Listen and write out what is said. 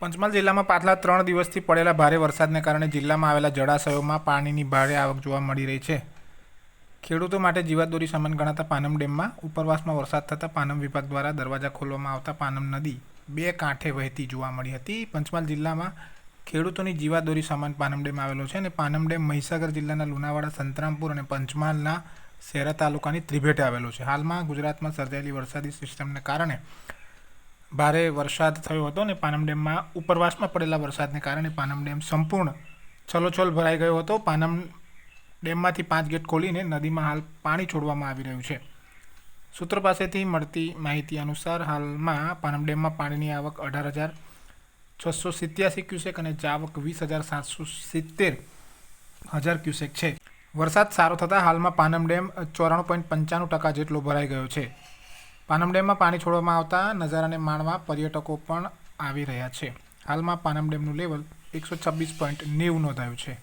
પંચમહાલ જિલ્લામાં પાછલા ત્રણ દિવસથી પડેલા ભારે વરસાદને કારણે જિલ્લામાં આવેલા જળાશયોમાં પાણીની ભારે આવક જોવા મળી રહી છે. ખેડૂતો માટે જીવાદોરી સમાન ગણાતા પાનમ ડેમમાં ઉપરવાસમાં વરસાદ થતાં પાનમ વિભાગ દ્વારા દરવાજા ખોલવામાં આવતા પાનમ નદી બે કાંઠે વહેતી જોવા મળી હતી. પંચમહાલ જિલ્લામાં ખેડૂતોની જીવાદોરી સમાન પાનમ ડેમ આવેલો છે અને પાનમ ડેમ મહીસાગર જિલ્લાના લુણાવાડા, સંતરામપુર અને પંચમહાલના શહેરા તાલુકાની ત્રિભેટે આવેલો છે. હાલમાં ગુજરાતમાં સર્જાયેલી વરસાદી સિસ્ટમને કારણે ભારે વરસાદ થયો હતો અને પાનમ ડેમમાં ઉપરવાસમાં પડેલા વરસાદને કારણે પાનમ ડેમ સંપૂર્ણ છલોછલ ભરાઈ ગયો હતો. પાનમ ડેમમાંથી પાંચ ગેટ ખોલીને નદીમાં હાલ પાણી છોડવામાં આવી રહ્યું છે. સૂત્રો પાસેથી મળતી માહિતી અનુસાર હાલમાં પાનમ ડેમમાં પાણીની આવક અઢાર હજાર છસો સિત્યાસી ક્યુસેક અને જાવક વીસ હજાર સાતસો સિત્તેર હજાર ક્યુસેક છે. વરસાદ સારો થતાં હાલમાં પાનમ ડેમ ચોરાણું પોઈન્ટ પંચાણું ટકા જેટલો ભરાઈ ગયો છે. પાનમ ડેમમાં પાણી છોડવામાં આવતા નજારાને માણવા પર્યટકો પણ આવી રહ્યા છે. હાલમાં પાનમ ડેમનું લેવલ એકસો છવ્વીસ પોઈન્ટ નેવું નોંધાયું છે.